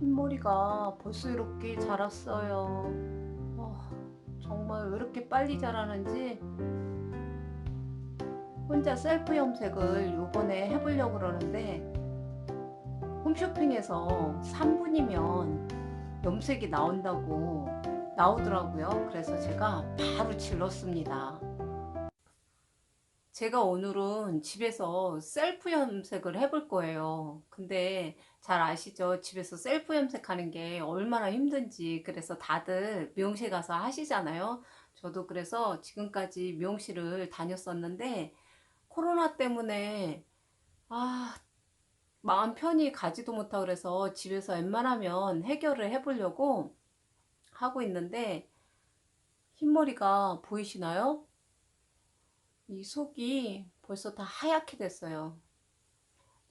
흰머리가 벌써 이렇게 자랐어요. 아, 정말 왜 이렇게 빨리 자라는지 혼자 셀프 염색을 요번에 해보려고 그러는데 홈쇼핑에서 3분이면 염색이 나온다고 나오더라고요. 그래서 제가 바로 질렀습니다. 제가 오늘은 집에서 셀프 염색을 해볼 거예요. 근데 잘 아시죠? 집에서 셀프 염색하는 게 얼마나 힘든지. 그래서 다들 미용실 가서 하시잖아요. 저도 그래서 지금까지 미용실을 다녔었는데 코로나 때문에 아 마음 편히 가지도 못하고 그래서 집에서 웬만하면 해결을 해보려고 하고 있는데 흰머리가 보이시나요? 이 속이 벌써 다 하얗게 됐어요.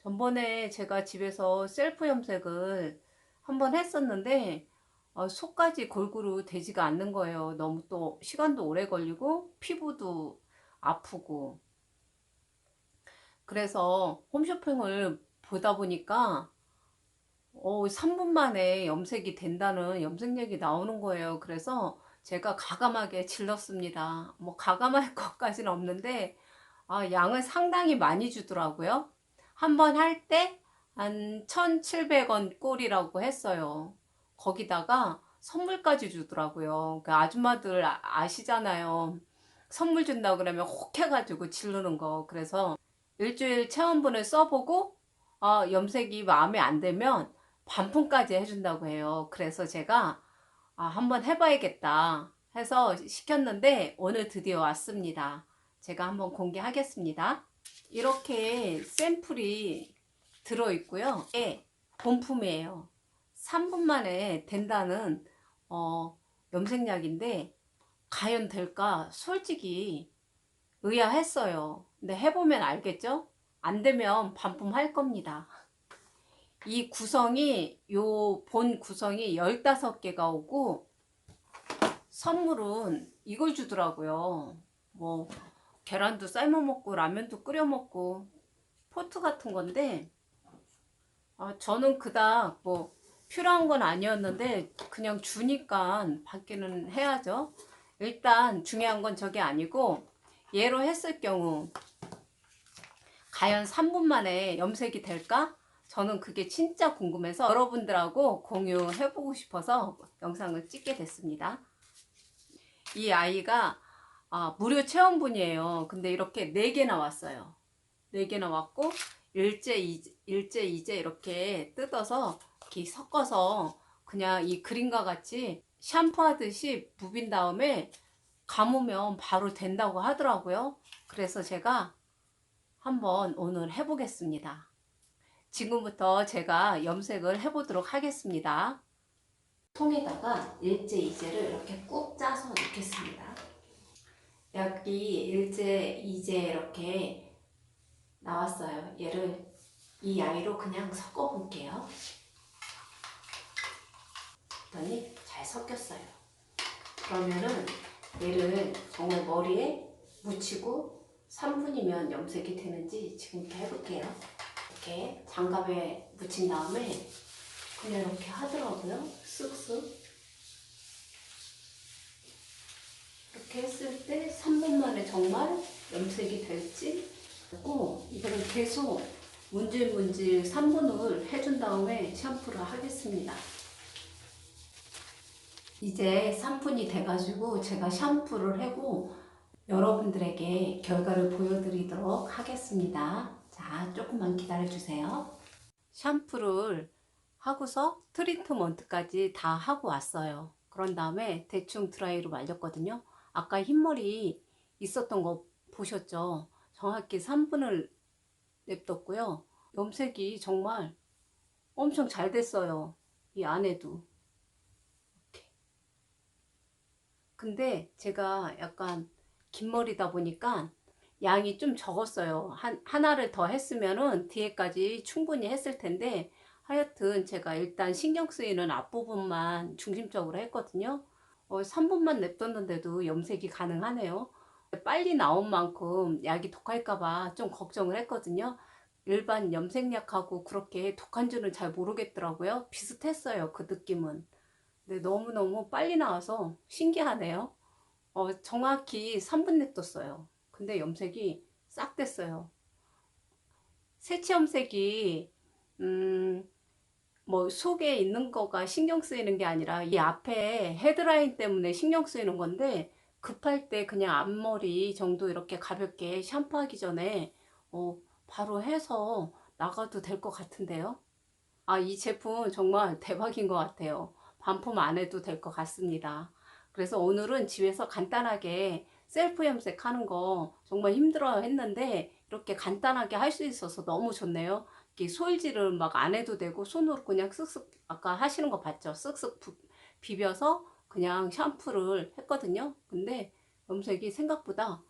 전번에 제가 집에서 셀프 염색을 한번 했었는데 어, 속까지 골고루 되지가 않는 거예요. 너무 또 시간도 오래 걸리고 피부도 아프고 그래서 홈쇼핑을 보다 보니까 어, 3분 만에 염색이 된다는 염색약이 나오는 거예요. 그래서 제가 가감하게 질렀습니다. 뭐 가감할 것까지는 없는데 아, 양을 상당히 많이 주더라고요. 한 번 할 때 한 1,700원 꼴이라고 했어요. 거기다가 선물까지 주더라고요. 그 아줌마들 아- 아시잖아요. 선물 준다고 그러면 혹 해가지고 지르는 거. 그래서 일주일 체험분을 써보고 아, 염색이 마음에 안 들면 반품까지 해준다고 해요. 그래서 제가 아, 한번 해봐야겠다 해서 시켰는데 오늘 드디어 왔습니다. 제가 한번 공개하겠습니다. 이렇게 샘플이 들어있고요. 이게 본품이에요. 3분 만에 된다는 어, 염색약인데 과연 될까 솔직히 의아했어요. 근데 해보면 알겠죠? 안 되면 반품 할 겁니다. 이 구성이 요 본 구성이 15개가 오고 선물은 이걸 주더라고요. 뭐 계란도 삶아 먹고 라면도 끓여 먹고 포트 같은 건데 아, 저는 그닥 뭐 필요한 건 아니었는데 그냥 주니까 받기는 해야죠. 일단 중요한 건 저게 아니고 얘로 했을 경우 과연 3분 만에 염색이 될까? 저는 그게 진짜 궁금해서 여러분들하고 공유해보고 싶어서 영상을 찍게 됐습니다. 이 아이가 아, 무료 체험분이에요. 근데 이렇게 4개 나왔어요. 4개 나왔고 일제, 이제, 일제, 이제 이렇게 뜯어서 이렇게 섞어서 그냥 이 그림과 같이 샴푸하듯이 부빈 다음에 감으면 바로 된다고 하더라고요. 그래서 제가 한번 오늘 해보겠습니다. 지금부터 제가 염색을 해보도록 하겠습니다. 통에다가 일제 이제를 이렇게 꾹 짜서 넣겠습니다. 여기 일제 이제 이렇게 나왔어요. 얘를 이 아이로 그냥 섞어 볼게요. 그랬더니 잘 섞였어요. 그러면은 얘를 정말 머리에 묻히고 3분이면 염색이 되는지 지금부터 해볼게요. 이렇게 장갑에 묻힌 다음에 그냥 이렇게 하더라고요. 쓱쓱. 이렇게 했을 때 3분 만에 정말 염색이 될지 그리고 이거를 계속 문질문질 3분을 해준 다음에 샴푸를 하겠습니다. 이제 3분이 돼가지고 제가 샴푸를 하고 여러분들에게 결과를 보여드리도록 하겠습니다. 자, 조금만 기다려주세요. 샴푸를 하고서 트리트먼트까지 다 하고 왔어요. 그런 다음에 대충 드라이로 말렸거든요. 아까 흰머리 있었던 거 보셨죠? 정확히 3분을 냅뒀고요. 염색이 정말 엄청 잘 됐어요. 이 안에도. 근데 제가 약간 긴 머리다 보니까 양이 좀 적었어요. 한, 하나를 더 했으면은 뒤에까지 충분히 했을 텐데 하여튼 제가 일단 신경 쓰이는 앞부분만 중심적으로 했거든요. 어, 3분만 냅뒀는데도 염색이 가능하네요. 빨리 나온 만큼 약이 독할까봐 좀 걱정을 했거든요. 일반 염색약하고 그렇게 독한 줄은 잘 모르겠더라고요. 비슷했어요. 그 느낌은. 근데 너무너무 빨리 나와서 신기하네요. 어, 정확히 3분 냅뒀어요. 근데 염색이 싹 됐어요. 새치 염색이 음, 뭐 속에 있는 거가 신경 쓰이는 게 아니라 이 앞에 헤드라인 때문에 신경 쓰이는 건데 급할 때 그냥 앞머리 정도 이렇게 가볍게 샴푸하기 전에 어, 바로 해서 나가도 될 것 같은데요. 아, 이 제품 정말 대박인 것 같아요. 반품 안 해도 될 것 같습니다. 그래서 오늘은 집에서 간단하게 셀프 염색하는 거 정말 힘들어 했는데 이렇게 간단하게 할 수 있어서 너무 좋네요. 이렇게 소일질을 막안 해도 되고 손으로 그냥 쓱쓱 아까 하시는 거 봤죠? 쓱쓱 부- 비벼서 그냥 샴푸를 했거든요. 근데 염색이 생각보다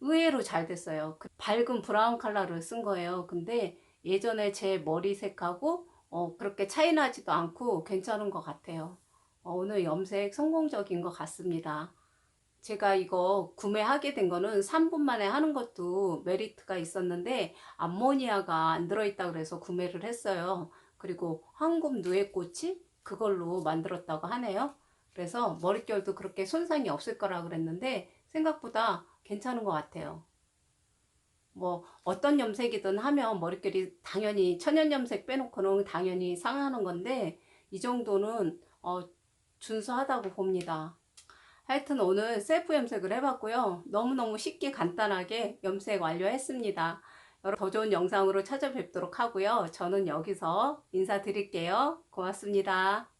의외로 잘 됐어요. 그 밝은 브라운 컬러를 쓴 거예요. 근데 예전에 제 머리색하고 어, 그렇게 차이 나지도 않고 괜찮은 것 같아요. 어, 오늘 염색 성공적인 것 같습니다. 제가 이거 구매하게 된 거는 3분 만에 하는 것도 메리트가 있었는데 암모니아가 안 들어있다 그래서 구매를 했어요. 그리고 황금 누에꽃이 그걸로 만들었다고 하네요. 그래서 머릿결도 그렇게 손상이 없을 거라 그랬는데 생각보다 괜찮은 것 같아요. 뭐 어떤 염색이든 하면 머릿결이 당연히 천연 염색 빼놓고는 당연히 상하는 건데 이 정도는 어, 준수하다고 봅니다. 하여튼 오늘 셀프 염색을 해봤고요. 너무너무 쉽게 간단하게 염색 완료했습니다. 여러분 더 좋은 영상으로 찾아뵙도록 하고요. 저는 여기서 인사드릴게요. 고맙습니다.